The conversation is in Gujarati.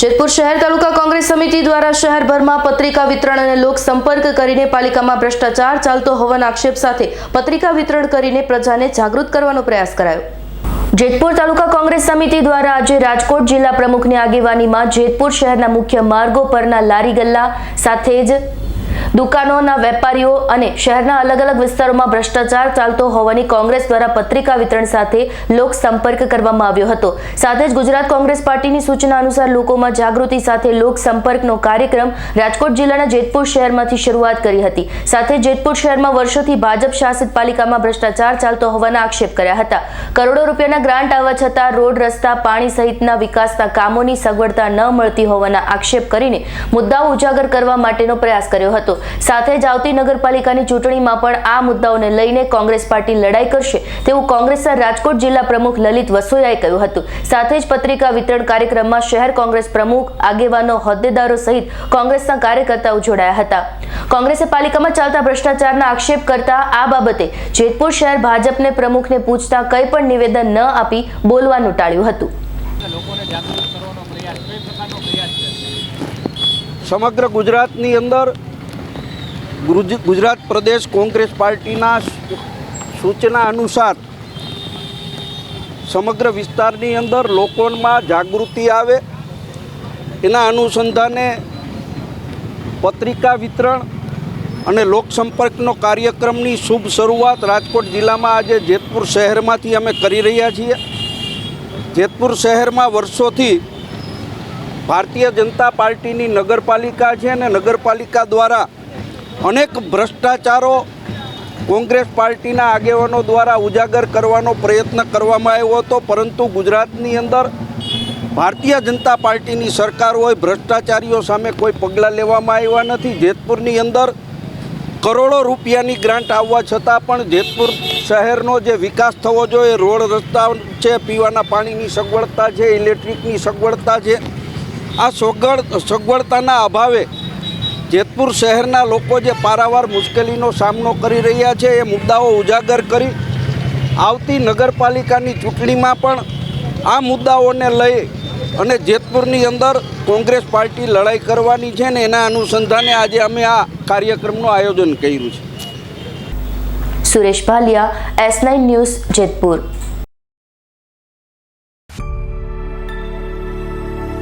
જેતપુર શહેર તાલુકા કોંગ્રેસ સમિતિ દ્વારા શહેરભરમાં પત્રિકા વિતરણ અને લોક સંપર્ક કરીને પાલિકામાં ભ્રષ્ટાચાર ચાલતો હોવાના આક્ષેપ સાથે પત્રિકા વિતરણ કરીને પ્રજાને જાગૃત કરવાનો પ્રયાસ કરાયો. જેતપુર તાલુકા કોંગ્રેસ સમિતિ દ્વારા આજે રાજકોટ જિલ્લા પ્રમુખની આગેવાનીમાં જેતપુર શહેરના મુખ્ય માર્ગો પરના લારી ગલ્લા સાથે જ દુકાનોના વેપારીઓ અને શહેરના અલગ અલગ વિસ્તારોમાં ભ્રષ્ટાચાર ચાલતો હોવાની કોંગ્રેસ દ્વારા પત્રિકા વિતરણ સાથે લોક સંપર્ક કરવામાં આવ્યો હતો. સાથે જ ગુજરાત કોંગ્રેસ પાર્ટીની સૂચના અનુસાર લોકોમાં જાગૃતિ સાથે લોક સંપર્કનો કાર્યક્રમ રાજકોટ જિલ્લાના જેતપુર શહેરમાંથી શરૂઆત કરી હતી. સાથે જેતપુર શહેરમાં વર્ષોથી ભાજપ શાસિત પાલિકામાં ભ્રષ્ટાચાર ચાલતો હોવાના આક્ષેપ કર્યા હતા. કરોડો રૂપિયાના ગ્રાન્ટ આવવા છતાં રોડ, રસ્તા, પાણી સહિતના વિકાસના કામોની સગવડતા ન મળતી હોવાના આક્ષેપ કરીને મુદ્દાઓ ઉજાગર કરવા માટેનો પ્રયાસ કર્યો હતો. સાથે જ આવતી નગરપાલિકાની ચૂંટણીમાં પણ આ મુદ્દાઓને લઈને કોંગ્રેસ પાર્ટી લડાઈ કરશે તેવું કોંગ્રેસના રાજકોટ જિલ્લા પ્રમુખ લલિત વસોયાએ કહ્યું હતું. સાથે જ પત્રિકા વિતરણ કાર્યક્રમમાં શહેર કોંગ્રેસ પ્રમુખ, આગેવાનો, હોદ્દેદારો સહિત કોંગ્રેસના કાર્યકર્તાઓ જોડાયા હતા. કોંગ્રેસે પાલિકામાં ચાલતા ભ્રષ્ટાચારના આક્ષેપ કરતા આ બાબતે જેતપુર શહેર ભાજપને પ્રમુખને પૂછતા કંઈ પણ નિવેદન ન આપી બોલવાનું ટાળ્યું હતું. સમગ્ર ગુજરાતની અંદર ગુજરાત પ્રદેશ કોંગ્રેસ પાર્ટીના સૂચના અનુસાર સમગ્ર વિસ્તારની અંદર લોકોમાં જાગૃતિ આવે. એના અનુસંધાને પત્રિકા વિતરણ અને લોકસંપર્કનો કાર્યક્રમની શુભ શરૂઆત રાજકોટ જિલ્લામાં આજે જેતપુર શહેરમાંથી અમે કરી રહ્યા છીએ. જેતપુર શહેરમાં વર્ષોથી ભારતીય જનતા પાર્ટીની નગરપાલિકા છે અને નગરપાલિકા દ્વારા અનેક ભ્રષ્ટાચારો કોંગ્રેસ પાર્ટીના આગેવાનો દ્વારા ઉજાગર કરવાનો પ્રયત્ન કરવામાં આવ્યો હતો, પરંતુ ગુજરાતની અંદર ભારતીય જનતા પાર્ટીની સરકાર હોય, ભ્રષ્ટાચારીઓ સામે કોઈ પગલાં લેવામાં આવ્યા નથી. જેતપુરની અંદર કરોડો રૂપિયાની ગ્રાન્ટ આવવા છતાં પણ જેતપુર શહેરનો જે વિકાસ થવો જોઈએ, રોડ રસ્તા છે, પીવાના પાણીની સગવડતા છે, ઇલેક્ટ્રિકની સગવડતા છે, આ સગવડ, સગવડતાના અભાવે જેતપુર શહેરના લોકો જે પારાવાર મુશ્કેલીનો સામનો કરી રહ્યા છે, એ મુદ્દાઓ ઉજાગર કરી આવતી નગરપાલિકાની ચૂંટણીમાં પણ આ મુદ્દાઓને લઈ અને જેતપુરની અંદર કોંગ્રેસ પાર્ટી લડાઈ કરવાની છે ને એના અનુસંધાને આજે અમે આ કાર્યક્રમનું આયોજન કર્યું છે. Suresh Bhaliya S news Jetpur.